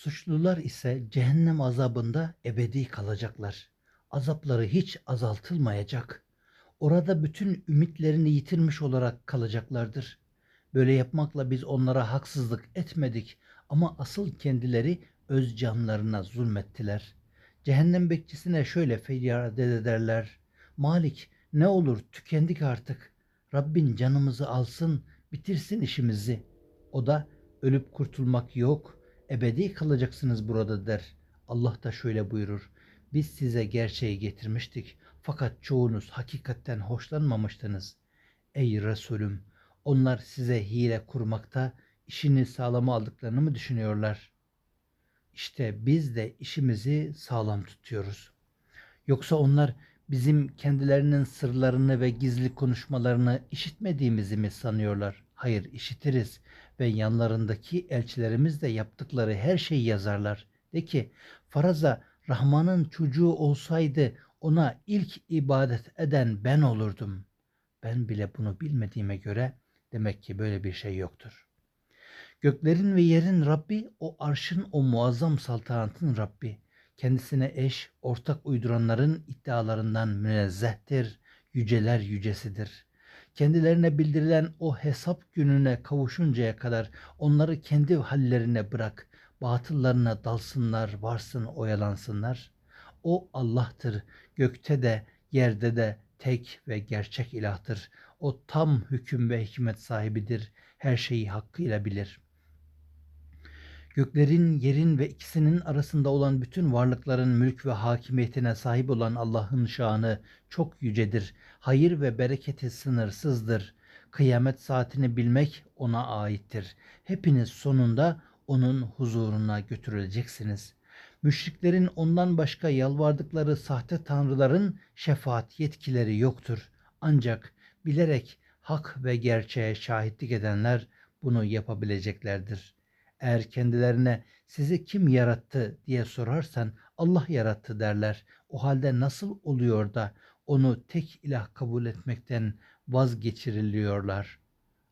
Suçlular ise cehennem azabında ebedi kalacaklar. Azapları hiç azaltılmayacak. Orada bütün ümitlerini yitirmiş olarak kalacaklardır. Böyle yapmakla biz onlara haksızlık etmedik ama asıl kendileri öz canlarına zulmettiler. Cehennem bekçisine şöyle feryat ederler. Malik ne olur tükendik artık. Rabbin canımızı alsın, bitirsin işimizi. O da ölüp kurtulmak yok, ebedi kalacaksınız burada der. Allah da şöyle buyurur. Biz size gerçeği getirmiştik fakat çoğunuz hakikatten hoşlanmamıştınız. Ey Resulüm, onlar size hile kurmakta, işini sağlama aldıklarını mı düşünüyorlar? İşte biz de işimizi sağlam tutuyoruz. Yoksa onlar bizim kendilerinin sırlarını ve gizli konuşmalarını işitmediğimizi mi sanıyorlar? Hayır, işitiriz ve yanlarındaki elçilerimiz de yaptıkları her şeyi yazarlar. De ki, faraza Rahman'ın çocuğu olsaydı ona ilk ibadet eden ben olurdum. Ben bile bunu bilmediğime göre demek ki böyle bir şey yoktur. Göklerin ve yerin Rabbi o arşın o muazzam saltanatın Rabbi. Kendisine eş, ortak uyduranların iddialarından münezzehtir, yüceler yücesidir. Kendilerine bildirilen o hesap gününe kavuşuncaya kadar onları kendi hallerine bırak, batıllarına dalsınlar, varsın, oyalansınlar. O Allah'tır, gökte de, yerde de tek ve gerçek ilahtır. O tam hüküm ve hikmet sahibidir, her şeyi hakkıyla bilir.'' Göklerin, yerin ve ikisinin arasında olan bütün varlıkların mülk ve hakimiyetine sahip olan Allah'ın şanı çok yücedir. Hayır ve bereketi sınırsızdır. Kıyamet saatini bilmek ona aittir. Hepiniz sonunda onun huzuruna götürüleceksiniz. Müşriklerin ondan başka yalvardıkları sahte tanrıların şefaat yetkileri yoktur. Ancak bilerek hak ve gerçeğe şahitlik edenler bunu yapabileceklerdir.'' Eğer kendilerine sizi kim yarattı diye sorarsan Allah yarattı derler. O halde nasıl oluyor da onu tek ilah kabul etmekten vazgeçiriliyorlar?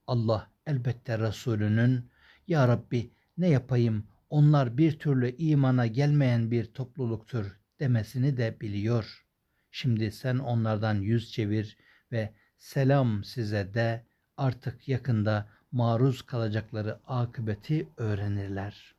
Allah elbette Resulünün Ya Rabbi ne yapayım onlar bir türlü imana gelmeyen bir topluluktur demesini de biliyor. Şimdi sen onlardan yüz çevir ve selam size de artık yakında maruz kalacakları akıbeti öğrenirler.